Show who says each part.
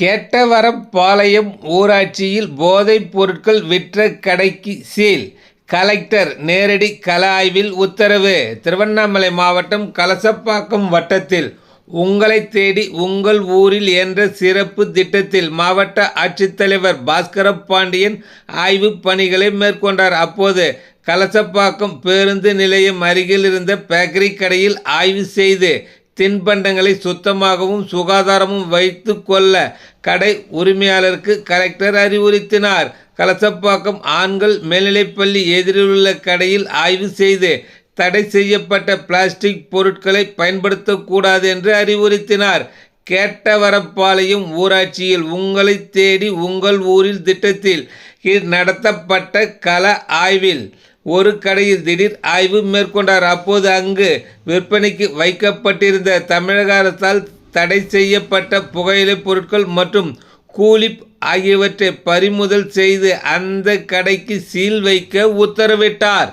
Speaker 1: கேட்டவரப்பாளையம் ஊராட்சியில் போதைப் பொருட்கள் விற்ற கடைக்கு சீல். கலெக்டர் நேரடி கல ஆய்வில் உத்தரவு. திருவண்ணாமலை மாவட்டம் கலசப்பாக்கம் வட்டத்தில். உங்களை தேடி உங்கள் ஊரில் என்ற சிறப்பு திட்டத்தில் மாவட்ட ஆட்சித்தலைவர் பாஸ்கர பாண்டியன் ஆய்வு பணிகளை மேற்கொண்டார். அப்போது கலசப்பாக்கம் பேருந்து நிலையம் அருகில் இருந்த பேக்கரி கடையில் ஆய்வு செய்து தின்பண்டங்களை சுத்தமாகவும் சுகாதாரமும் வைத்து கொள்ள கடை உரிமையாளருக்கு கலெக்டர் அறிவுறுத்தினார். கலசப்பாக்கம் ஆண்கள் மேல்நிலைப்பள்ளி எதிரிலுள்ள கடையில் ஆய்வு செய்து தடை செய்யப்பட்ட பிளாஸ்டிக் பொருட்களை பயன்படுத்தக்கூடாது என்று அறிவுறுத்தினார். கேட்டவரப்பாளையம் ஊராட்சியில் உங்களை தேடி உங்கள் ஊரில் திட்டத்தில் கீழ் நடத்தப்பட்ட கல ஆய்வில் ஒரு கடையில் திடீர் ஆய்வு மேற்கொண்டார். அப்போது அங்கு விற்பனைக்கு வைக்கப்பட்டிருந்த தமிழக அரசால் தடை செய்யப்பட்ட புகையிலைப் பொருட்கள் மற்றும் கூலிப் ஆகியவற்றை பறிமுதல் செய்து அந்த கடைக்கு சீல் வைக்க உத்தரவிட்டார்.